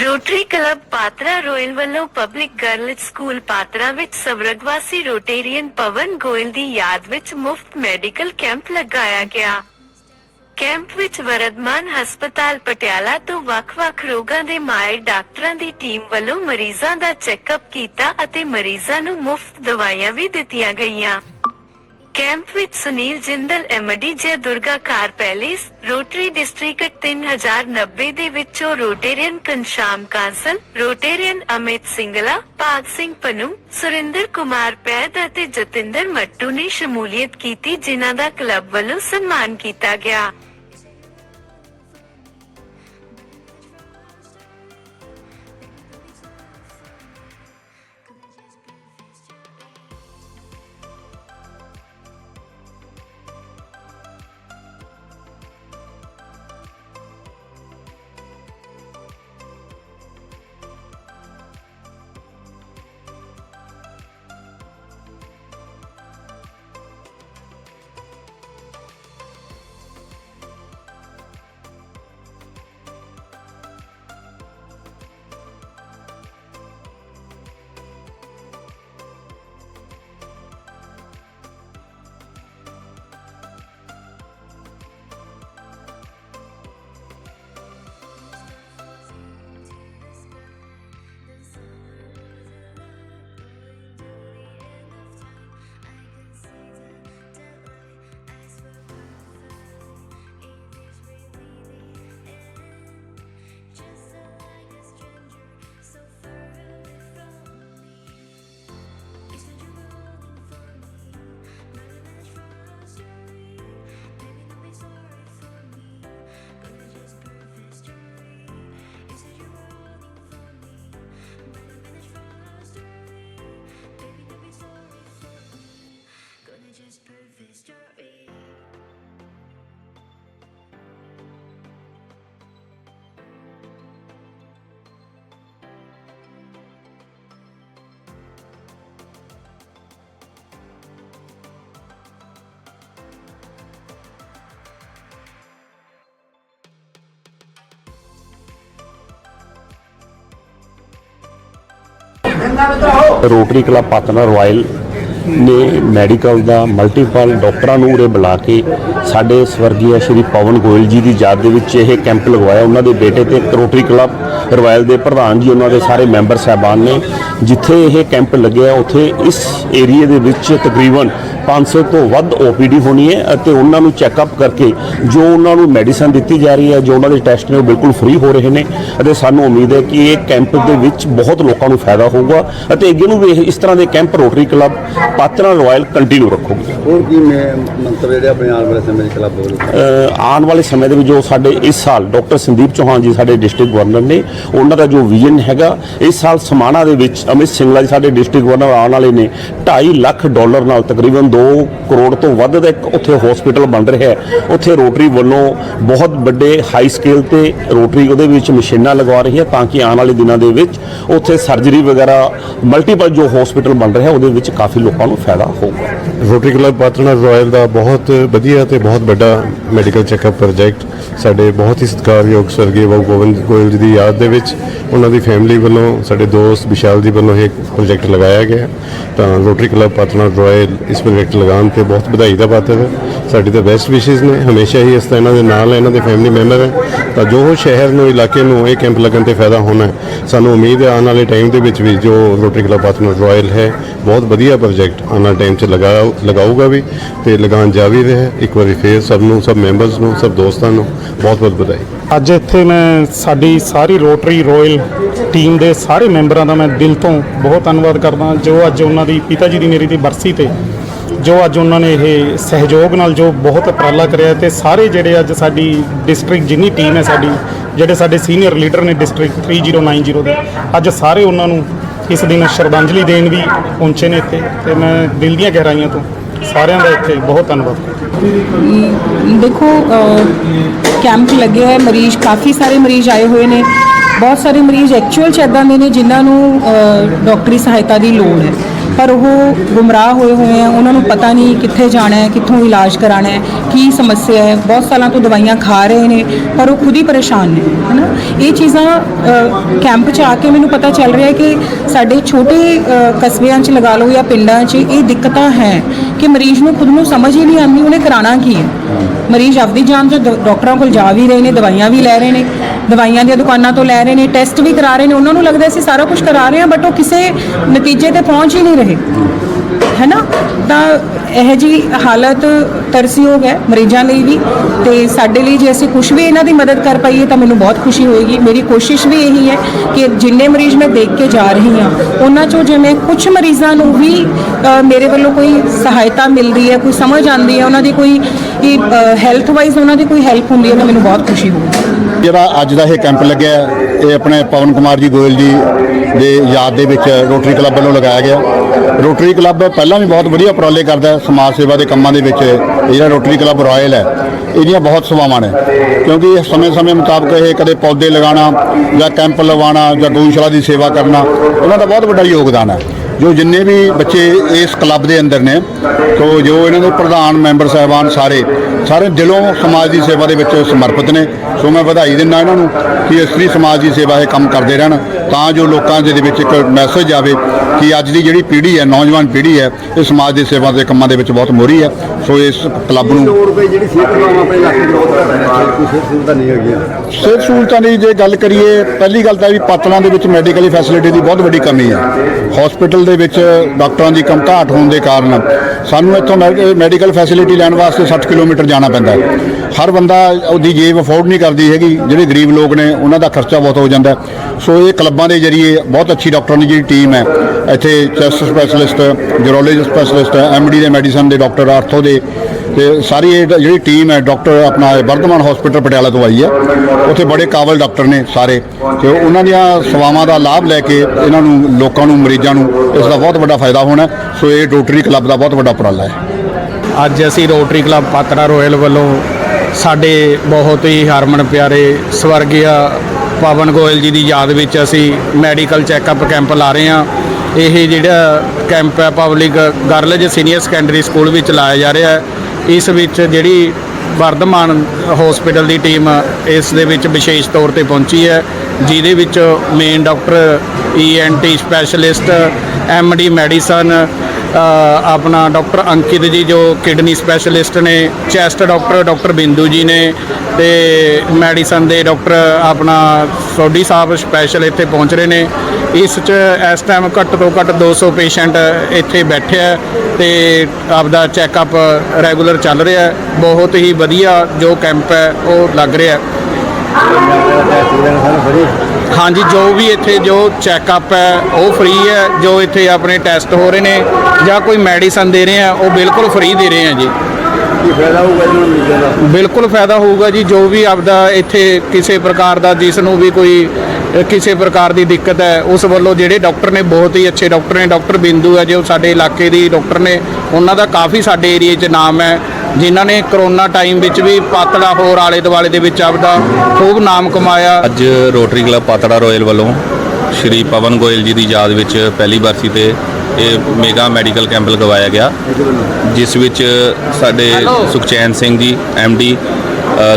Rotary Club Patran Royal ਵੱਲੋਂ public girls school Patran ਵਿੱਚ ਸਵਰਗਵਾਸੀ ਰੋਟੇਰੀਅਨ ਪਵਨ ਗੋਇਲ ਦੀ ਯਾਦ ਵਿੱਚ ਮੁਫਤ ਮੈਡੀਕਲ ਕੈਂਪ ਲਗਾਇਆ ਗਿਆ। ਕੈਂਪ ਵਿੱਚ ਵਰਦਮਾਨ ਹਸਪਤਾਲ ਪਟਿਆਲਾ ਤੋਂ ਵੱਖ-ਵੱਖ ਰੋਗਾਂ ਦੇ ਮਾਹਿਰ ਡਾਕਟਰਾਂ ਦੀ ਟੀਮ ਵੱਲੋਂ ਮਰੀਜ਼ਾਂ ਦਾ ਚੈੱਕਅਪ ਕੀਤਾ ਅਤੇ ਮਰੀਜ਼ਾਂ ਨੂੰ ਮੁਫਤ ਦਵਾਈਆਂ ਵੀ ਦਿੱਤੀਆਂ ਗਈਆਂ। ਕੈਂਪ ਵਿੱਚ Sunil Jindal, MD Jai Durga, Car Palace, Rotary District 3090 ਦੇ ਵਿੱਚੋਂ ਰੋਟੇਰੀਅਨ ਕੰਸ਼ਾਮ ਕਾਂਸਲ, ਰੋਟੇਰੀਅਨ ਅਮਿਤ ਸਿੰਗਲਾ, ਭਾਗ ਸਿੰਘ ਪਨੂ, ਸੁਰਿੰਦਰ ਕੁਮਾਰ ਪੈਦ ਅਤੇ ਜਤਿੰਦਰ ਮੱਟੂ ਨੇ ਸ਼ਮੂਲੀਅਤ ਕੀਤੀ, ਜਿਨ੍ਹਾਂ ਦਾ ਕਲੱਬ ਵੱਲੋਂ ਸਨਮਾਨ ਕੀਤਾ ਗਿਆ। ਰੋਟਰੀ ਕਲੱਬ ਪਾਤਨਾ ਰਾਇਲ ਨੇ ਮੈਡੀਕਲ ਦਾ ਮਲਟੀਪਲ ਡਾਕਟਰਾਂ ਨੂੰ ਉਰੇ ਬੁਲਾ ਕੇ ਸਾਡੇ ਸਵਰਗੀ ਸ਼੍ਰੀ ਪਵਨ ਗੋਇਲ ਜੀ ਦੀ ਯਾਦ ਦੇ ਵਿੱਚ ਇਹ ਕੈਂਪ ਲਗਵਾਇਆ। ਉਹਨਾਂ ਦੇ ਬੇਟੇ ਤੇ ਰੋਟਰੀ ਕਲੱਬ, ਰਾਇਲ ਦੇ ਪ੍ਰਧਾਨ ਜੀ, ਉਹਨਾਂ ਦੇ ਸਾਰੇ ਮੈਂਬਰ ਸਹਿਬਾਨ ਨੇ। ਜਿੱਥੇ ਇਹ ਕੈਂਪ ਲੱਗਿਆ, ਉੱਥੇ ਇਸ ਏਰੀਆ ਦੇ ਵਿੱਚ ਤਕਰੀਬਨ 500 ਤੋਂ ਵੱਧ OPD ਹੋਣੀ ਹੈ ਅਤੇ ਉਹਨਾਂ ਨੂੰ ਚੈੱਕਅਪ ਕਰਕੇ ਜੋ ਉਹਨਾਂ ਨੂੰ ਮੈਡੀਸਨ ਦਿੱਤੀ ਜਾ ਰਹੀ ਹੈ ਜੋ ਉਹਨਾਂ ਦੇ ਟੈਸਟ ਨੇ ਉਹ ਬਿਲਕੁਲ ਫ੍ਰੀ ਹੋ ਰਹੇ ਨੇ ਅਤੇ ਸਾਨੂੰ ਉਮੀਦ ਹੈ ਕਿ ਇਹ ਕੈਂਪ ਦੇ ਵਿੱਚ ਬਹੁਤ ਲੋਕਾਂ ਨੂੰ ਫਾਇਦਾ ਹੋਊਗਾ ਅਤੇ ਅੱਗੇ ਨੂੰ ਵੀ ਇਸ ਤਰ੍ਹਾਂ ਦੇ camp Rotary Club Patran Royal continue ਰੱਖੋਗੇ। ਹੋਰ ਕੀ ਮੈਂ ਮੰਤਵ ਜਿਹੜੇ ਆਪਣੇ ਆਉਣ ਵਾਲੇ ਸਮੇਂ 'ਚ ਕਲੱਬ ਅ, ਆਉਣ ਵਾਲੇ ਸਮੇਂ ਦੇ ਵਿੱਚ ਜੋ ਸਾਡੇ ਇਸ ਸਾਲ ਡਾਕਟਰ ਸੰਦੀਪ ਚੌਹਾਨ ਜੀ ਸਾਡੇ ਡਿਸਟ੍ਰਿਕਟ ਗਵਰਨਰ ਨੇ ਉਹਨਾਂ ਦਾ ਜੋ ਵਿਜ਼ਨ ਹੈਗਾ ਇਸ ਸਾਲ ਸਮਾਣਾ ਦੇ ਵਿੱਚ ਅਮਿਤ ਸਿੰਗਲਾ ਜੀ ਸਾਡੇ ਡਿਸਟ੍ਰਿਕਟ ਗਵਰਨਰ ਆਉਣ ਵਾਲੇ ਨੇ 2.5 ਲੱਖ ਡਾਲਰ ਨਾਲ ਤਕਰੀਬਨ 2 ਕਰੋੜ ਤੋਂ ਵੱਧ ਦਾ ਇੱਕ ਉੱਥੇ ਹਸਪੀਟਲ ਬਣ ਰਿਹਾ ਹੈ। ਉੱਥੇ ਰੋਟਰੀ ਵੱਲੋਂ ਬਹੁਤ ਵੱਡੇ ਹਾਈ ਸਕੇਲ ਤੇ ਰੋਟਰੀ ਉਹਦੇ ਵਿੱਚ ਮਸ਼ੀਨਾਂ ਲਗਵਾ ਰਹੀ ਹੈ ਤਾਂ ਕਿ ਆਉਣ ਵਾਲੇ ਦਿਨਾਂ ਦੇ ਵਿੱਚ ਉੱਥੇ ਸਰਜਰੀ ਵਗੈਰਾ ਮਲਟੀਪਲ ਜੋ ਹਸਪੀਟਲ ਬਣ ਰਿਹਾ ਉਹਦੇ ਵਿੱਚ ਕਾਫੀ ਲੋਕਾਂ ਨੂੰ ਫਾਇਦਾ ਹੋਊਗਾ। ਰੋਟਰੀ ਕਲੱਬ ਪਾਤਨਾ ਰਾਇਲ ਦਾ ਬਹੁਤ ਵਧੀਆ ਤੇ ਬਹੁਤ ਵੱਡਾ ਮੈਡੀਕਲ ਚੈੱਕਅਪ ਪ੍ਰੋਜੈਕਟ ਸਾਡੇ ਬਹੁਤ ਹੀ ਸਤਿਕਾਰਯੋਗ ਸਰਗੇ ਬਾਬੂ ਗੋਬਿੰਦ ਗੋਇਲ ਜੀ ਦੀ ਯਾਦ ਦੇ ਵਿੱਚ ਉਹਨਾਂ ਦੀ ਫੈਮਿਲੀ ਵੱਲੋਂ, ਸਾਡੇ ਦੋਸਤ ਵਿਸ਼ਾਲ ਜੀ ਵੱਲੋਂ ਇਹ ਪ੍ਰੋਜੈਕਟ ਲਗਾਇਆ ਗਿਆ ਤਾਂ ਰੋਟਰੀ ਕਲੱਬ ਪਾਤਨਾ ਰਾਇਲ ਇਸ ਪ੍ਰੋਜੈਕਟ ਪ੍ਰੋਜੈਕਟ ਲਗਾਉਣ ਤੇ ਬਹੁਤ ਵਧਾਈ ਦਾ ਪਾਤਰ ਹੈ ਸਾਡੀ ਤਾਂ ਬੈਸਟ ਵਿਸ਼ੇਸ ਨੇ, ਹਮੇਸ਼ਾ ਹੀ ਇਸ ਤਰ੍ਹਾਂ ਇਹਨਾਂ ਦੇ ਨਾਲ ਇਹਨਾਂ ਦੇ ਫੈਮਿਲੀ ਮੈਂਬਰ ਹੈ। ਤਾਂ ਜੋ ਸ਼ਹਿਰ ਨੂੰ, ਇਲਾਕੇ ਨੂੰ ਇਹ ਕੈਂਪ ਲੱਗਣ ਤੇ ਫਾਇਦਾ ਹੋਣਾ ਹੈ, ਸਾਨੂੰ ਉਮੀਦ ਹੈ ਆਉਣ ਵਾਲੇ ਟਾਈਮ ਦੇ ਵਿੱਚ ਵੀ ਜੋ ਰੋਟਰੀ ਕਲੱਬ ਪਾਤਨਾ ਰਾਇਲ ਹੈ, ਬਹੁਤ ਵਧੀਆ ਪ੍ਰੋਜੈਕਟ ਆਉਣ ਵਾਲੇ ਟਾਈਮ 'ਚ ਲਗਾ, ਲਗਾਊਗਾ ਵੀ ਤੇ ਲਗਾਉਣ ਜਾ ਵੀ ਰਿਹਾ ਇੱਕ ਵਾਰੀ ਫੇਰ ਸਭ ਨੂੰ, ਸਭ ਮੈਂਬਰਸ ਨੂੰ, ਸਭ ਦੋਸਤਾਂ ਨੂੰ ਬਹੁਤ ਬਹੁਤ ਵਧਾਈ। ਅੱਜ ਇੱਥੇ ਮੈਂ ਸਾਡੀ ਸਾਰੀ ਰੋਟਰੀ ਰਾਇਲ ਟੀਮ ਦੇ ਸਾਰੇ ਮੈਂਬਰਾਂ ਦਾ ਮੈਂ ਦਿਲ ਤੋਂ ਬਹੁਤ ਧੰਨਵਾਦ ਕਰਦਾ ਜੋ ਅੱਜ ਉਹਨਾਂ ਦੀ ਪਿਤਾ ਜੀ ਦੀ ਮੇਰੀ ਦੀ ਬਰਸੀ ਤੇ ਜੋ ਅੱਜ ਉਹਨਾਂ ਨੇ ਇਹ ਸਹਿਯੋਗ ਨਾਲ ਜੋ ਬਹੁਤ ਉਪਰਾਲਾ ਕਰਿਆ ਤੇ ਸਾਰੇ ਜਿਹੜੇ ਅੱਜ ਸਾਡੀ ਡਿਸਟ੍ਰਿਕਟ ਜਿੰਨੀ ਟੀਮ ਹੈ ਸਾਡੀ ਜਿਹੜੇ ਸਾਡੇ ਸੀਨੀਅਰ ਲੀਡਰ ਨੇ ਡਿਸਟ੍ਰਿਕਟ 3090 ਦੇ ਅੱਜ ਸਾਰੇ ਉਹਨਾਂ ਨੂੰ ਇਸ ਦਿਨ ਸ਼ਰਧਾਂਜਲੀ ਦੇਣ ਵੀ ਪਹੁੰਚੇ ਨੇ ਇੱਥੇ ਤੇ ਮੈਂ ਦਿਲ ਦੀਆਂ ਗਹਿਰਾਈਆਂ ਤੋਂ ਸਾਰਿਆਂ ਦਾ ਇੱਥੇ ਬਹੁਤ ਧੰਨਵਾਦ ਦੇਖੋ ਕੈਂਪ ਲੱਗੇ ਹੋਏ ਮਰੀਜ਼ ਕਾਫੀ ਸਾਰੇ ਮਰੀਜ਼ ਆਏ ਹੋਏ ਨੇ। ਬਹੁਤ ਸਾਰੇ ਮਰੀਜ਼ ਐਕਚੁਅਲ ਚ ਇਦਾਂ ਦੇ ਨੇ ਜਿਨ੍ਹਾਂ ਨੂੰ ਅ, ਡਾਕਟਰੀ ਸਹਾਇਤਾ ਦੀ ਲੋੜ ਹੈ। ਪਰ ਉਹ ਗੁੰਮਰਾਹ ਹੋਏ ਹੋਏ ਆ, ਉਹਨਾਂ ਨੂੰ ਪਤਾ ਨਹੀਂ ਕਿੱਥੇ ਜਾਣਾ ਹੈ, ਕਿੱਥੋਂ ਇਲਾਜ ਕਰਾਣਾ ਹੈ, ਕੀ ਸਮੱਸਿਆ ਹੈ, ਬਹੁਤ ਸਾਲਾਂ ਤੋਂ ਦਵਾਈਆਂ ਖਾ ਰਹੇ ਨੇ, ਪਰ ਉਹ ਖੁਦ ਹੀ ਪਰੇਸ਼ਾਨ ਨੇ, ਹਨਾ? ਇਹ ਚੀਜ਼ਾਂ ਕੈਂਪ 'ਚ ਆ ਕੇ ਮੈਨੂੰ ਪਤਾ ਚੱਲ ਰਿਹਾ ਹੈ ਕਿ ਸਾਡੇ ਛੋਟੇ ਕਸਬਿਆਂ 'ਚ ਲਗਾ ਲਓ ਜਾਂ ਪਿੰਡਾਂ 'ਚ ਇਹ ਦਿੱਕਤਾਂ ਹੈ ਕਿ ਮਰੀਜ਼ ਨੂੰ ਖੁਦ ਨੂੰ ਸਮਝ ਹੀ ਨਹੀਂ ਆਉਂਦੀ, ਉਹਨੇ ਕਰਾਣਾ ਕੀ ਹੈ? ਮਰੀਜ਼ ਆਪਦੀ ਜਾਨ 'ਚ ਡ- ਡਾਕਟਰਾਂ ਕੋਲ ਜਾ ਵੀ ਰਹੇ ਨੇ, ਦਵਾਈਆਂ ਵੀ ਲੈ ਰਹੇ ਨੇ, ਦਵਾਈਆਂ ਦੀਆਂ ਦੁਕਾਨਾਂ ਤੋਂ ਲੈ ਰਹੇ ਨੇ, ਟੈਸਟ ਵੀ ਕਰਾ ਰਹੇ ਨੇ, ਉਹਨਾਂ ਨੂੰ ਲੱਗਦਾ ਅਸੀਂ ਸਾਰਾ ਕੁਝ ਕਰਾ ਰਹੇ ਹਾਂ ਬਟ ਉਹ ਕਿਸੇ ਨਤੀਜੇ ਤੇ ਪਹੁੰਚ ਹੀ ਨਹੀਂ ਰਹੇ। ਹੈ ਨਾ? ਤਾਂ ਇਹ ਜੀ ਹਾਲਤ ਤਰਸਯੋਗ ਹੈ ਮਰੀਜ਼ਾਂ ਲਈ ਵੀ ਤੇ ਸਾਡੇ ਲਈ ਜੇ ਅਸੀਂ ਕੁਝ ਵੀ ਇਹਨਾਂ ਦੀ ਮਦਦ ਕਰ ਪਾਈਏ ਤਾਂ ਮੈਨੂੰ ਬਹੁਤ ਖੁਸ਼ੀ ਹੋਏਗੀ। ਮੇਰੀ ਕੋਸ਼ਿਸ਼ ਵੀ ਇਹੀ ਹੈ ਕਿ ਜਿੰਨੇ ਮਰੀਜ਼ ਮੈਂ ਦੇਖ ਕੇ ਜਾ ਰਹੀ ਹਾਂ, ਉਹਨਾਂ ਚੋਂ ਜਿਵੇਂ ਕੁਝ ਮਰੀਜ਼ਾਂ ਨੂੰ ਵੀ ਮੇਰੇ ਵੱਲੋਂ ਕੋਈ ਸਹਾਇਤਾ ਮਿਲਦੀ ਹੈ, ਕੋਈ ਸਮਝ ਆਉਂਦੀ ਹੈ, ਉਹਨਾਂ ਦੀ ਕੋਈ ਹੈਲਥ ਵਾਈਜ਼ ਉਹਨਾਂ ਦੀ ਕੋਈ ਹੈਲਪ ਹੁੰਦੀ ਹੈ ਤਾਂ ਮੈਨੂੰ ਬਹੁਤ ਖੁਸ਼ੀ ਹੋਊਗੀ। ਜਿਹੜਾ ਅੱਜ ਦਾ ਇਹ ਕੈਂਪ ਲੱਗਿਆ, ਇਹ ਆਪਣੇ ਪਵਨ ਕੁਮਾਰ ਜੀ, ਗੋਇਲ ਜੀ ਦੇ ਯਾਦ ਦੇ ਵਿੱਚ ਰੋਟਰੀ ਕਲੱਬ ਵੱਲੋਂ ਲਗਾਇਆ ਗਿਆ। ਰੋਟਰੀ ਕਲੱਬ ਪਹਿਲਾਂ ਵੀ ਬਹੁਤ ਵਧੀਆ ਉਪਰਾਲੇ ਕਰਦਾ ਸਮਾਜ ਸੇਵਾ ਦੇ ਕੰਮਾਂ ਦੇ ਵਿੱਚ ਇਹ ਜਿਹੜਾ ਰੋਟਰੀ ਕਲੱਬ ਰਾਇਲ ਹੈ, ਇਹਦੀਆਂ ਬਹੁਤ ਸੇਵਾਵਾਂ ਨੇ। ਕਿਉਂਕਿ ਇਹ ਸਮੇਂ-ਸਮੇਂ ਮੁਤਾਬਕ ਇਹ ਕਦੇ ਪੌਦੇ ਲਗਾਉਣਾ ਜਾਂ ਕੈਂਪ ਲਗਾਉਣਾ ਜਾਂ ਗਊਸ਼ਾਲਾ ਦੀ ਸੇਵਾ ਕਰਨਾ, ਉਹਨਾਂ ਦਾ ਬਹੁਤ ਵੱਡਾ ਯੋਗਦਾਨ ਹੈ। ਜੋ ਜਿੰਨੇ ਵੀ ਬੱਚੇ ਇਸ ਕਲੱਬ ਦੇ ਅੰਦਰ ਨੇ ਤੋ ਜੋ ਇਹਨਾਂ ਦੇ ਪ੍ਰਧਾਨ ਮੈਂਬਰ ਸਾਹਿਬਾਨ ਸਾਰੇ ਸਾਰੇ ਦਿਲੋਂ ਸਮਾਜ ਦੀ ਸੇਵਾ ਦੇ ਵਿੱਚ ਸਮਰਪਿਤ ਨੇ। ਸੋ ਮੈਂ ਵਧਾਈ ਦਿੰਦਾ ਇਹਨਾਂ ਨੂੰ ਕਿ ਇਸਤਰੀ ਸਮਾਜ ਦੀ ਸੇਵਾ ਇਹ ਕੰਮ ਕਰਦੇ ਰਹਿਣ, ਤਾਂ ਜੋ ਲੋਕਾਂ ਦੇ ਵਿੱਚ ਇੱਕ ਮੈਸੇਜ ਆਵੇ ਕਿ ਅੱਜ ਦੀ ਜਿਹੜੀ ਪੀੜ੍ਹੀ ਹੈ, ਨੌਜਵਾਨ ਪੀੜ੍ਹੀ ਹੈ, ਇਹ ਸਮਾਜ ਦੀ ਸੇਵਾ ਦੇ ਕੰਮਾਂ ਦੇ ਵਿੱਚ ਬਹੁਤ ਮੋਹਰੀ ਹੈ। ਸੋ ਇਸ ਕਲੱਬ ਨੂੰ ਜਿਹੜੀ ਸਿਹਤ ਸੇਵਾਵਾਂ ਆਪਣੇ ਇਲਾਕੇ 'ਚ ਬਹੁਤ ਘੱਟ ਹੈ। ਕੋਈ ਸਿਹਤ ਸੁਵਿਧਾ ਨਹੀਂ ਹੈਗੀਆਂ ਸਿਹਤ ਸਹੂਲਤਾਂ ਦੀ ਜੇ ਗੱਲ ਕਰੀਏ ਪਹਿਲੀ ਗੱਲ ਤਾਂ ਵੀ ਪਾਤੜਾਂ ਦੇ ਵਿੱਚ ਮੈਡੀਕਲੀ ਫੈਸਿਲਿਟੀ ਦੀ ਬਹੁਤ ਵੱਡੀ ਕਮੀ ਹੈ ਹਸਪੀਟਲ ਦੇ ਵਿੱਚ ਡਾਕਟਰਾਂ ਦੀ ਕਮ ਘਾਟ ਹੋਣ ਦੇ ਕਾਰਨ ਸਾਨੂੰ ਇੱਥੋਂ ਮੈਡੀਕਲ ਫੈਸਿਲਿਟੀ ਲੈਣ ਵਾਸਤੇ 60 ਕਿਲੋਮੀਟਰ ਜਾਣਾ ਪੈਂਦਾ ਹੈ। ਹਰ ਬੰਦਾ ਉਹਦੀ ਜੇਬ ਅਫੋਰਡ ਨਹੀਂ ਕਰਦੀ ਹੈਗੀ ਜਿਹੜੇ ਗਰੀਬ ਲੋਕ ਨੇ ਉਹਨਾਂ ਦਾ ਖਰਚਾ ਬਹੁਤ ਹੋ ਜਾਂਦਾ। ਸੋ ਇਹ ਕਲੱਬਾਂ ਦੇ ਜਰੀਏ ਬਹੁਤ ਅੱਛੀ ਡਾਕਟਰਾਂ ਦੀ ਜਿਹੜੀ ਟੀਮ ਹੈ ਇੱਥੇ chest specialist urology specialist MD ਦੇ ਮੈਡੀਸਨ ਦੇ ਡਾਕਟਰ ਆਰਥੋ ਦੇ, ਤੇ ਸਾਰੀ ਇਹ ਜਿਹੜੀ ਟੀਮ ਹੈ ਡਾਕਟਰ ਆਪਣਾ ਵਰਧਮਾਨ ਹਸਪੀਟਲ ਪਟਿਆਲਾ ਤੋਂ ਆਈ ਹੈ। ਉੱਥੇ ਬੜੇ ਕਾਬਲ ਡਾਕਟਰ ਨੇ ਸਾਰੇ। ਤੇ ਉਹਨਾਂ ਦੀਆਂ ਸੇਵਾਵਾਂ ਦਾ ਲਾਭ ਲੈ ਕੇ ਇਹਨਾਂ ਨੂੰ, ਲੋਕਾਂ ਨੂੰ, ਮਰੀਜ਼ਾਂ ਨੂੰ ਇਸ ਦਾ ਬਹੁਤ ਵੱਡਾ ਫਾਇਦਾ ਹੋਣਾ ਸੋ ਇਹ ਰੋਟਰੀ ਕਲੱਬ ਦਾ ਬਹੁਤ ਵੱਡਾ ਉਪਰਾਲਾ ਹੈ। ਅੱਜ ਅਸੀਂ ਰੋਟਰੀ ਕਲੱਬ ਪਾਤਰਾ ਰੋਇਲ ਵੱਲੋਂ ਸਾਡੇ ਬਹੁਤ ਹੀ ਹਰਮਨ ਪਿਆਰੇ ਸਵਰਗੀਆ ਪਵਨ ਗੋਇਲ ਜੀ ਦੀ ਯਾਦ ਵਿੱਚ ਅਸੀਂ ਮੈਡੀਕਲ ਚੈੱਕਅਪ ਕੈਂਪ ਲਾ ਰਹੇ ਹਾਂ। ਇਹ ਜਿਹੜਾ ਕੈਂਪ ਹੈ public girls senior secondary school ਵਿੱਚ ਲਾਇਆ ਜਾ ਰਿਹਾ ਹੈ। ਇਸ ਵਿੱਚ ਜਿਹੜੀ ਵਰਧਮਾਨ ਹਸਪੀਟਲ ਦੀ ਟੀਮ ਇਸ ਦੇ ਵਿੱਚ ਵਿਸ਼ੇਸ਼ ਤੌਰ ਤੇ ਪਹੁੰਚੀ ਹੈ, ਜਿਹਦੇ ਵਿੱਚ main doctor ENT specialist MD medicine ਆਪਣਾ ਡਾਕਟਰ ਅੰਕਿਤ ਜੀ ਜੋ ਕਿਡਨੀ ਸਪੈਸ਼ਲਿਸਟ ਨੇ, chest doctor doctor Bindu ji ਨੇ ਤੇ ਮੈਡੀਸਨ ਦੇ ਡਾਕਟਰ ਆਪਣਾ ਸੋਢੀ ਸਾਹਿਬ ਸਪੈਸ਼ਲ ਇੱਥੇ ਪਹੁੰਚ ਰਹੇ ਨੇ। ਇਸ 'ਚ ਇਸ ਟਾਈਮ ਘੱਟ ਤੋਂ ਘੱਟ 200 ਪੇਸ਼ੈਂਟ ਇੱਥੇ ਬੈਠੇ ਆ ਤੇ ਆਪਦਾ ਚੈੱਕਅਪ ਰੈਗੂਲਰ ਚੱਲ ਰਿਹਾ। ਬਹੁਤ ਹੀ ਵਧੀਆ ਜੋ ਕੈਂਪ ਹੈ, ਉਹ ਲੱਗ ਰਿਹਾ। ਹੈ ਹਾਂਜੀ ਜੋ ਵੀ ਇੱਥੇ ਜੋ ਚੈੱਕਅਪ ਹੈ ਉਹ ਫ੍ਰੀ ਹੈ ਜੋ ਇੱਥੇ ਆਪਣੇ ਟੈਸਟ ਹੋ ਰਹੇ ਨੇ ਜਾਂ ਕੋਈ ਮੈਡੀਸਨ ਦੇ ਰਹੇ ਆ ਉਹ ਬਿਲਕੁਲ ਫ੍ਰੀ ਦੇ ਰਹੇ ਆ ਜੀ। ਕੀ ਫਾਇਦਾ ਹੋਊਗਾ ਨੂੰ ਮਰੀਜ਼ਾਂ ਦਾ ਬਿਲਕੁਲ ਫਾਇਦਾ ਹੋਊਗਾ ਜੀ ਜੋ ਵੀ ਆਪਦਾ ਇੱਥੇ ਕਿਸੇ ਪ੍ਰਕਾਰ ਦਾ ਜਿਸ ਨੂੰ ਵੀ ਕੋਈ ਕਿਸੇ ਪ੍ਰਕਾਰ ਦੀ ਦਿੱਕਤ ਹੈ ਉਸ ਵੱਲੋਂ ਜਿਹੜੇ ਡਾਕਟਰ ਨੇ ਬਹੁਤ ਹੀ ਅੱਛੇ ਡਾਕਟਰ ਨੇ ਡਾਕਟਰ ਬਿੰਦੂ ਹੈ ਜੋ ਸਾਡੇ ਇਲਾਕੇ ਦੀ ਡਾਕਟਰ ਨੇ ਉਹਨਾਂ ਦਾ ਕਾਫੀ ਸਾਡੇ ਏਰੀਏ 'ਚ ਨਾਮ ਹੈ। ਜਿਨ੍ਹਾਂ ਨੇ ਕਰੋਨਾ ਟਾਈਮ ਵਿੱਚ ਵੀ ਪਾਤੜਾ ਹੋਰ ਆਲੇ ਦੁਆਲੇ ਦੇ ਵਿੱਚ ਆਪਦਾ ਖੂਬ ਨਾਮ ਕਮਾਇਆ। ਅੱਜ ਰੋਟਰੀ ਕਲੱਬ ਪਾਤੜਾ ਰਾਇਲ ਵੱਲੋਂ ਸ਼੍ਰੀ ਪਵਨ ਗੋਇਲ ਜੀ ਦੀ ਯਾਦ ਵਿੱਚ ਪਹਿਲੀ ਬਰਸੀ ਤੇ ਇਹ ਮੇਗਾ ਮੈਡੀਕਲ ਕੈਂਪ ਲਗਵਾਇਆ ਗਿਆ। ਜਿਸ ਵਿੱਚ ਸਾਡੇ ਸੁਖਚੈਨ ਸਿੰਘ ਜੀ ਡੀ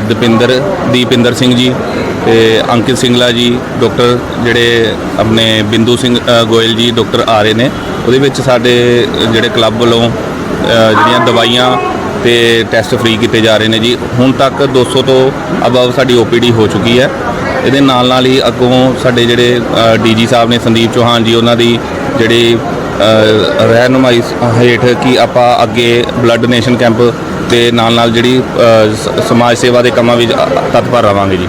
ਦਪਿੰਦਰ ਦੀਪਿੰਦਰ ਸਿੰਘ ਜੀ ਤੇ ਅੰਕਿਤ ਸਿੰਘਲਾ ਜੀ ਡਾਕਟਰ ਜਿਹੜੇ ਆਪਣੇ ਬਿੰਦੂ ਸਿੰਘ ਗੋਇਲ ਜੀ ਡਾਕਟਰ ਆ ਰਹੇ ਨੇ। ਉਹਦੇ ਵਿੱਚ ਸਾਡੇ ਜਿਹੜੇ ਕਲੱਬ ਵੱਲੋਂ ਜਿਹੜੀਆਂ ਦਵਾਈਆਂ ਤੇ ਟੈਸਟ ਫ੍ਰੀ ਕੀਤੇ ਜਾ ਰਹੇ ਨੇ ਜੀ। ਹੁਣ ਤੱਕ 200 ਤੋਂ ਅਬਵ ਸਾਡੀ ਓਪੀਡੀ ਹੋ ਚੁੱਕੀ ਹੈ। ਇਹਦੇ ਨਾਲ ਨਾਲ ਹੀ ਅੱਗੋਂ ਸਾਡੇ ਜਿਹੜੇ ਡੀਜੀ ਸਾਹਿਬ ਨੇ ਸੰਦੀਪ ਚੌਹਾਨ ਜੀ ਉਹਨਾਂ ਦੀ ਜਿਹੜੀ ਅ, ਰਹਿਨੁਮਾਈ ਹੇਠ ਕਿ ਆਪਾਂ ਅੱਗੇ ਬਲੱਡ ਡੋਨੇਸ਼ਨ ਕੈਂਪ ਦੇ ਨਾਲ ਨਾਲ ਜਿਹੜੀ ਸਮਾਜ ਸੇਵਾ ਦੇ ਕੰਮਾਂ ਵਿੱਚ ਤਤਪਰ ਰਵਾਂਗੇ ਜੀ।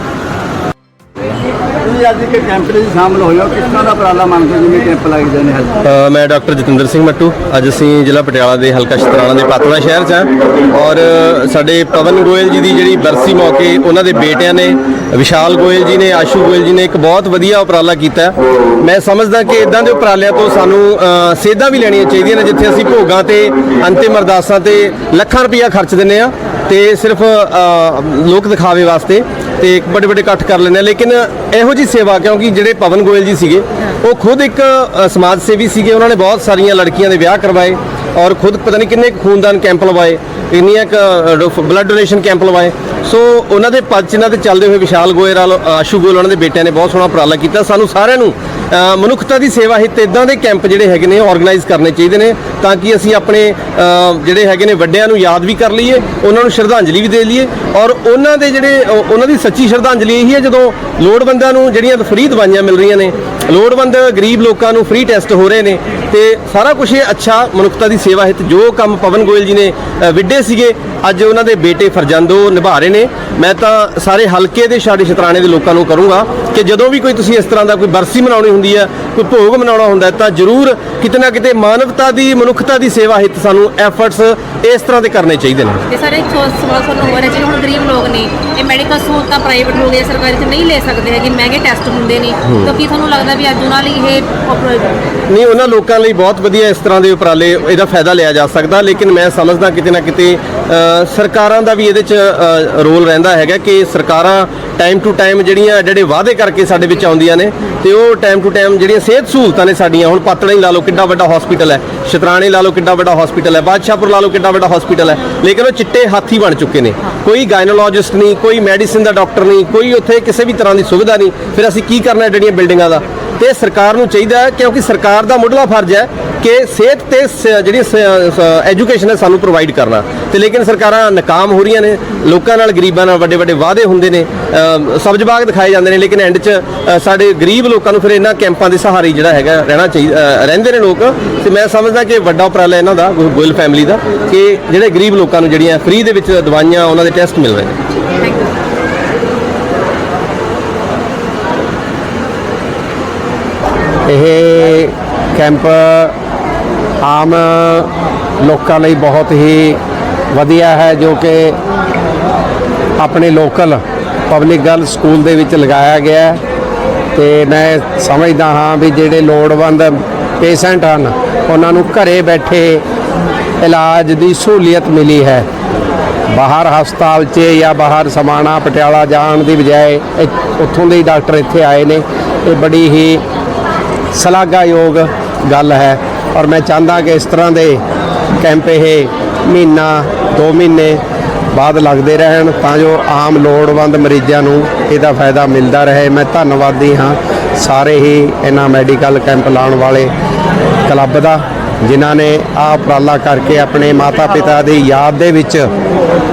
ਅੱਜ ਇੱਕ ਕੈਂਪ ਦੇ ਸ਼ਾਮਲ ਹੋਏ ਹੋ। ਕਿਸ ਤਰ੍ਹਾਂ ਦਾ ਉਪਰਾਲਾ ਮੰਨਦੇ ਜਿਵੇਂ ਕੈਂਪ ਲਾਏ ਜਾਂਦੇ ਹਨ। ਮੈਂ ਡਾਕਟਰ ਜਤਿੰਦਰ ਸਿੰਘ ਮੱਟੂ। ਅੱਜ ਅਸੀਂ ਜ਼ਿਲ੍ਹਾ ਪਟਿਆਲਾ ਦੇ ਹਲਕਾ ਸ਼ਤਰਾਣਾ ਦੇ ਪਾਤੜਾ ਸ਼ਹਿਰ 'ਚ ਹਾਂ। ਔਰ ਸਾਡੇ ਪਵਨ ਗੋਇਲ ਜੀ ਦੀ ਜਿਹੜੀ ਬਰਸੀ ਮੌਕੇ ਉਹਨਾਂ ਦੇ ਬੇਟਿਆਂ ਨੇ ਵਿਸ਼ਾਲ ਗੋਇਲ ਜੀ ਨੇ, ਆਸ਼ੂ ਗੋਇਲ ਜੀ ਨੇ ਇੱਕ ਬਹੁਤ ਵਧੀਆ ਉਪਰਾਲਾ ਕੀਤਾ। ਮੈਂ ਸਮਝਦਾ ਕਿ ਇਦਾਂ ਦੇ ਉਪਰਾਲਿਆਂ ਤੋਂ ਸਾਨੂੰ ਸੇਧਾਂ ਵੀ ਲੈਣੀਆਂ ਚਾਹੀਦੀਆਂ ਨੇ, ਜਿੱਥੇ ਅਸੀਂ ਭੋਗਾਂ ਤੇ, ਅੰਤਿਮ ਅਰਦਾਸਾਂ ਤੇ ਲੱਖਾਂ ਰੁਪਈਆ ਖਰਚ ਦਿੰਨੇ ਆ ਤੇ ਸਿਰਫ ਲੋਕ ਦਿਖਾਵੇ ਵਾਸਤੇ। ਤੇ ਵੱਡੇ ਵੱਡੇ ਇਕੱਠ ਕਰ ਲੈਂਦੇ ਆ। ਲੇਕਿਨ ਇਹੋ ਜੀ ਸੇਵਾ ਕਿਉਂਕਿ ਜਿਹੜੇ ਪਵਨ ਗੋਇਲ ਜੀ ਸੀਗੇ ਉਹ ਖੁਦ ਇੱਕ ਅ, ਸਮਾਜ ਸੇਵੀ ਸੀਗੇ। ਉਹਨਾਂ ਨੇ ਬਹੁਤ ਸਾਰੀਆਂ ਲੜਕੀਆਂ ਦੇ ਵਿਆਹ ਕਰਵਾਏ ਔਰ ਖੁਦ ਪਤਾ ਨਹੀਂ ਕਿੰਨੇ ਕੁ ਖੂਨਦਾਨ ਕੈਂਪ ਲਵਾਏ ਇੰਨੀਆਂ ਬਲੱਡ ਡੋਨੇਸ਼ਨ ਕੈਂਪ ਲਵਾਏ। ਸੋ ਉਹਨਾਂ ਦੇ ਪਦ ਚਿੰਨ੍ਹਾਂ ਤੇ ਚੱਲਦੇ ਹੋਏ ਵਿਸ਼ਾਲ ਗੋਇਲ ਨਾਲ ਆਸ਼ੂ ਗੋਇਲ ਉਹਨਾਂ ਦੇ ਬੇਟਿਆਂ ਨੇ ਬਹੁਤ ਸੋਹਣਾ ਉਪਰਾਲਾ ਕੀਤਾ। ਸਾਨੂੰ ਸਾਰਿਆਂ ਨੂੰ ਮਨੁੱਖਤਾ ਦੀ ਸੇਵਾ ਹਿੱਤ ਇਦਾਂ ਦੇ ਕੈਂਪ ਜਿਹੜੇ ਹੈਗੇ ਨੇ ਆਰਗੇਨਾਈਜ਼ ਕਰਨੇ ਚਾਹੀਦੇ ਨੇ ਤਾਂ ਕਿ ਅਸੀਂ ਆਪਣੇ ਜਿਹੜੇ ਹੈਗੇ ਨੇ ਵੱਡਿਆਂ ਨੂੰ ਯਾਦ ਵੀ ਕਰ ਲਈਏ, ਉਹਨਾਂ ਨੂੰ ਸ਼ਰਧਾਂਜਲੀ ਵੀ ਦੇ ਲਈਏ ਔਰ ਉਹਨਾਂ ਦੇ ਜਿਹੜੇ ਉਹਨਾਂ ਦੀ ਸੱਚੀ ਸ਼ਰਧਾਂਜਲੀ ਇਹੀ ਹੈ ਜਦੋਂ ਲੋੜਵੰਦਾਂ ਨੂੰ ਜਿਹੜੀਆਂ ਫਰੀ ਦਵਾਈਆਂ ਮਿਲ ਰਹੀਆਂ ਨੇ ਲੋੜਵੰਦ ਗਰੀਬ ਲੋਕਾਂ ਨੂੰ ਫ੍ਰੀ ਟੈਸਟ ਹੋ ਰਹੇ ਨੇ ਤੇ ਸਾਰਾ ਕੁਝ ਇਹ ਅੱਛਾ ਮਨੁੱਖਤਾ ਦੀ ਸੇਵਾ ਹਿੱਤ ਜੋ ਕੰਮ ਪਵਨ ਗੋਇਲ ਜੀ ਨੇ ਵਿੱਢੇ ਸੀਗੇ ਅੱਜ ਉਹਨਾਂ ਦੇ ਬੇਟੇ ਫਰਜ਼ੰਦੋ ਨਿਭਾ ਰਹੇ ਨੇ। ਮੈਂ ਤਾਂ ਸਾਰੇ ਹਲਕੇ ਦੇ ਸਾਡੇ ਸ਼ਤਰਾਣੇ ਦੇ ਲੋਕਾਂ ਨੂੰ ਕਰੂੰਗਾ ਕਿ ਜਦੋਂ ਵੀ ਕੋਈ ਤੁਸੀਂ ਇਸ ਤਰ੍ਹਾਂ ਦਾ ਕੋਈ ਬਰਸੀ ਮਨਾਉਣੀ ਹੁੰਦੀ ਹੈ ਕੋਈ ਭੋਗ ਮਨਾਉਣਾ ਹੁੰਦਾ ਤਾਂ ਜ਼ਰੂਰ ਕਿਤੇ ਨਾ ਕਿਤੇ ਮਾਨਵਤਾ ਦੀ ਮਨੁੱਖਤਾ ਦੀ ਸੇਵਾ ਹਿੱਤ ਸਾਨੂੰ ਐਫਰਟਸ ਇਸ ਤਰ੍ਹਾਂ ਦੇ ਕਰਨੇ ਚਾਹੀਦੇ ਨੇ। ਤੇ ਸਾਰੇ ਸਵਾਲ ਤੁਹਾਨੂੰ ਹੋ ਰਿਹਾ ਜਿਹੜੇ ਹੁਣ ਗਰੀਬ ਲੋਕ ਨੇ ਇਹ ਮੈਡੀਕਲ ਸਹੂਲਤਾਂ ਪ੍ਰਾਈਵੇਟ ਹੋ ਗਏ ਸਰਕਾਰੀ ਚ ਨਹੀਂ ਲੈ ਸਕਦੇ ਹੈਗੇ ਮਹਿੰਗੇ ਟੈਸਟ ਹੁੰਦੇ ਨੇ। ਤਾਂ ਕੀ ਤੁਹਾਨੂੰ ਲੱਗਦਾ ਵੀ ਅੱਜ ਉਹਨਾਂ ਲਈ ਇਹ ਨਹੀਂ, ਉਹਨਾਂ ਲੋਕਾਂ ਲਈ ਬਹੁਤ ਵਧੀਆ ਇਸ ਤਰ੍ਹਾਂ ਦੇ ਉਪਰਾਲੇ, ਇਹਦਾ ਫਾਇਦਾ ਲਿਆ ਜਾ ਸਕਦਾ, ਲੇਕਿਨ ਮੈਂ ਸਮਝਦਾ ਕਿਤੇ ਨਾ ਕਿਤੇ ਸਰਕਾਰਾਂ ਦਾ ਵੀ ਇਹਦੇ 'ਚ ਰੋਲ ਰਹਿੰਦਾ ਹੈਗਾ ਕਿ ਸਰਕਾਰਾਂ ਟਾਈਮ ਟੂ ਟਾਈਮ ਜਿਹੜੀਆਂ ਜਿਹੜੇ ਵਾਅਦੇ ਕਰਕੇ ਸਾਡੇ ਵਿੱਚ ਆਉਂਦੀਆਂ ਨੇ, ਤੇ ਉਹ ਟਾਈਮ ਟੂ ਟਾਈਮ ਜਿਹੜੀਆਂ ਸਿਹਤ ਸਹੂਲਤਾਂ ਨੇ ਸਾਡੀਆਂ, ਹੁਣ ਪਾਤੜਾ ਹੀ ਲਾ ਲਓ ਕਿੰਨਾ ਵੱਡਾ ਹਸਪੀਟਲ ਹੈ, ਸ਼ਤਰਾਣੇ ਲਾ ਲਓ ਕਿੰਨਾ ਵੱਡਾ ਹਸਪੀਟਲ ਹੈ, ਬਾਦਸ਼ਾਹਪੁਰ ਲਾ ਲਓ ਕਿੰਨਾ ਵੱਡਾ ਹਸਪੀਟਲ ਹੈ, ਲੇਕਿਨ ਉਹ ਚਿੱਟੇ ਹਾਥੀ ਬਣ ਚੁੱਕੇ ਨੇ। ਕੋਈ ਗਾਇਨੋਲੋਜਿਸਟ ਨਹੀਂ, ਕੋਈ ਮੈਡੀਸਿਨ ਦਾ ਡਾਕਟਰ ਨਹੀਂ, ਕੋਈ ਉੱਥੇ ਕਿਸੇ ਵੀ ਤਰ੍ਹਾਂ ਦੀ ਸੁਵਿਧਾ ਨਹੀਂ, ਫਿਰ ਅਸੀਂ ਕੀ ਕਰਨਾ ਹੈ ਜਿਹੜੀਆਂ ਬਿਲਡਿੰਗਾਂ ਦਾ? ਤੇ ਸਰਕਾਰ ਨੂੰ ਚਾਹੀਦਾ ਹੈ ਕਿਉਂਕਿ ਸਰਕਾਰ ਦਾ ਮੁੱਢਲਾ ਫਰਜ਼ ਹੈ ਕਿ ਸਿਹਤ ਤੇ ਸ- ਜਿਹੜੀ ਐਜੂਕੇਸ਼ਨ ਹੈ ਸਾਨੂੰ ਪ੍ਰੋਵਾਈਡ ਕਰਨਾ। ਤੇ ਲੇਕਿਨ ਸਰਕਾਰਾਂ ਨਾਕਾਮ ਹੋ ਰਹੀਆਂ ਨੇ ਲੋਕਾਂ ਨਾਲ ਗਰੀਬਾਂ ਨਾਲ ਵੱਡੇ ਵੱਡੇ ਵਾਅਦੇ ਹੁੰਦੇ ਨੇ ਅ, ਸਬਜ਼ ਬਾਗ ਦਿਖਾਏ ਜਾਂਦੇ ਨੇ ਲੇਕਿਨ ਐਂਡ 'ਚ ਅ, ਸਾਡੇ ਗਰੀਬ ਲੋਕਾਂ ਨੂੰ ਫਿਰ ਇਹਨਾਂ ਕੈਂਪਾਂ ਦੇ ਸਹਾਰੇ ਹੀ ਜਿਹੜਾ ਹੈਗਾ ਰਹਿਣਾ ਚਾਹੀਦਾ ਅ, ਰਹਿੰਦੇ ਨੇ ਲੋਕ। ਤੇ ਮੈਂ ਸਮਝਦਾ ਕਿ ਵੱਡਾ ਉਪਰਾਲਾ ਇਹਨਾਂ ਦਾ ਗੋ- ਗੋਇਲ ਫੈਮਿਲੀ ਦਾ ਕਿ ਜਿਹੜੇ ਗਰੀਬ ਲੋਕਾਂ ਨੂੰ ਜਿਹੜੀਆਂ ਫ੍ਰੀ ਦੇ ਵਿੱਚ ਦਵਾਈਆਂ ਉਹਨਾਂ ਦੇ ਟੈਸਟ ਮਿਲ ਰਹੇ ਨੇ। ਇਹ ਕੈਂਪ ਆਮ ਲੋਕਾਂ ਲਈ ਬਹੁਤ ਹੀ ਵਧੀਆ ਹੈ ਜੋ ਕਿ ਆਪਣੇ ਲੋਕਲ ਪਬਲਿਕ ਗਰਲ ਸਕੂਲ ਦੇ ਵਿੱਚ ਲਗਾਇਆ ਗਿਆ ਹੈ। ਤੇ ਮੈਂ ਸਮਝਦਾ ਹਾਂ ਵੀ ਜਿਹੜੇ ਲੋੜਵੰਦ ਪੇਸ਼ੈਂਟ ਹਨ, ਉਹਨਾਂ ਨੂੰ ਘਰੇ ਬੈਠੇ ਇਲਾਜ ਦੀ ਸਹੂਲੀਅਤ ਮਿਲੀ ਹੈ। ਬਾਹਰ ਹਸਪਤਾਲ 'ਚ ਜਾਂ ਬਾਹਰ ਸਮਾਣਾ ਪਟਿਆਲਾ ਜਾਣ ਦੀ ਬਜਾਏ ਉੱਥੋਂ ਦੇ ਡਾਕਟਰ ਇੱਥੇ ਆਏ ਨੇ। ਇਹ ਬੜੀ ਹੀ ਸ਼ਲਾਘਾਯੋਗ ਗੱਲ ਹੈ ਔਰ ਮੈਂ ਚਾਹੁੰਦਾ ਕਿ ਇਸ ਤਰ੍ਹਾਂ ਦੇ ਕੈਂਪ ਇਹ ਮਹੀਨਾ 2 ਮਹੀਨੇ ਬਾਅਦ ਲੱਗਦੇ ਰਹਿਣ ਤਾਂ ਜੋ ਆਮ ਲੋੜਵੰਦ ਮਰੀਜ਼ਾਂ ਨੂੰ ਇਹਦਾ ਫਾਇਦਾ ਮਿਲਦਾ ਰਹੇ। ਮੈਂ ਧੰਨਵਾਦੀ ਹਾਂ ਸਾਰੇ ਹੀ ਇਹਨਾਂ ਮੈਡੀਕਲ ਕੈਂਪ ਲਾਉਣ ਵਾਲੇ ਕਲੱਬ ਦਾ, ਜਿਨ੍ਹਾਂ ਨੇ ਆ ਉਪਰਾਲਾ ਕਰਕੇ ਆਪਣੇ ਮਾਤਾ ਪਿਤਾ ਦੀ ਯਾਦ ਦੇ ਵਿੱਚ,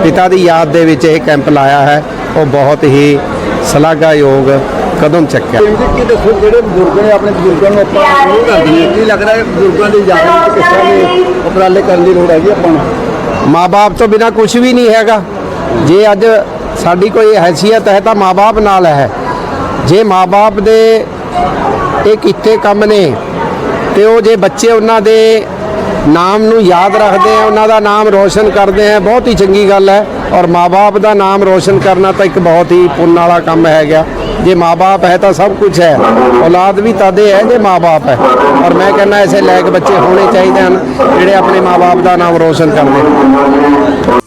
ਪਿਤਾ ਦੀ ਯਾਦ ਦੇ ਵਿੱਚ ਇਹ ਕੈਂਪ ਲਾਇਆ ਹੈ। ਉਹ ਬਹੁਤ ਹੀ ਸ਼ਲਾਘਾਯੋਗ ਕਦਮ ਚੱਕਿਆ? ਜੀ ਕੀ ਦੱਸੋ ਜਿਹੜੇ ਬਜ਼ੁਰਗ ਨੇ ਆਪਣੇ ਬਜ਼ੁਰਗਾਂ ਨੂੰ ਆਪਾਂ ਉਹ ਕਰਦੇ ਨੇ ਕੀ ਲੱਗਦਾ ਹੈ ਬਜ਼ੁਰਗਾਂ ਦੀ ਯਾਦ ਵਿੱਚ ਕਿਸ ਤਰ੍ਹਾਂ ਦੇ ਉਪਰਾਲੇ ਕਰਨ ਦੀ ਲੋੜ ਹੈਗੀ ਆਪਾਂ ਨੂੰ? ਮਾਪੇ ਤੋਂ ਬਿਨਾ ਕੁਝ ਵੀ ਨਹੀਂ ਹੈਗਾ। ਜੇ ਅੱਜ ਸਾਡੀ ਕੋਈ ਹੈਸੀਅਤ ਹੈ ਤਾਂ ਮਾਪੇ ਨਾਲ ਹੈ। ਜੇ ਮਾਪੇ ਦੇ ਇਹ ਕੀਤੇ ਕੰਮ ਨੇ ਤੇ ਉਹ ਜੇ ਬੱਚੇ ਉਹਨਾਂ ਦੇ ਨਾਮ ਨੂੰ ਯਾਦ ਰੱਖਦੇ ਆ ਉਹਨਾਂ ਦਾ ਨਾਮ ਰੋਸ਼ਨ ਕਰਦੇ ਆ ਬਹੁਤ ਹੀ ਚੰਗੀ ਗੱਲ ਹੈ। ਔਰ ਮਾਪੇ ਦਾ ਨਾਮ ਰੋਸ਼ਨ ਕਰਨਾ ਤਾਂ ਇੱਕ ਬਹੁਤ ਹੀ ਪੁੰਨ ਵਾਲਾ ਕੰਮ ਹੈਗਾ। ਜੇ ਮਾਪੇ ਹੈ ਤਾਂ ਸਭ ਕੁਝ ਹੈ। ਔਲਾਦ ਵੀ ਤਦੇ ਹੈ ਜੇ ਮਾਪੇ ਹੈ। ਔਰ ਮੈਂ ਕਹਿੰਦਾ, ਐਸੇ ਲਾਇਕ ਬੱਚੇ ਹੋਣੇ ਚਾਹੀਦੇ ਹਨ, ਜਿਹੜੇ ਆਪਣੇ ਮਾਪੇ ਦਾ ਨਾਮ ਰੋਸ਼ਨ ਕਰਦੇ।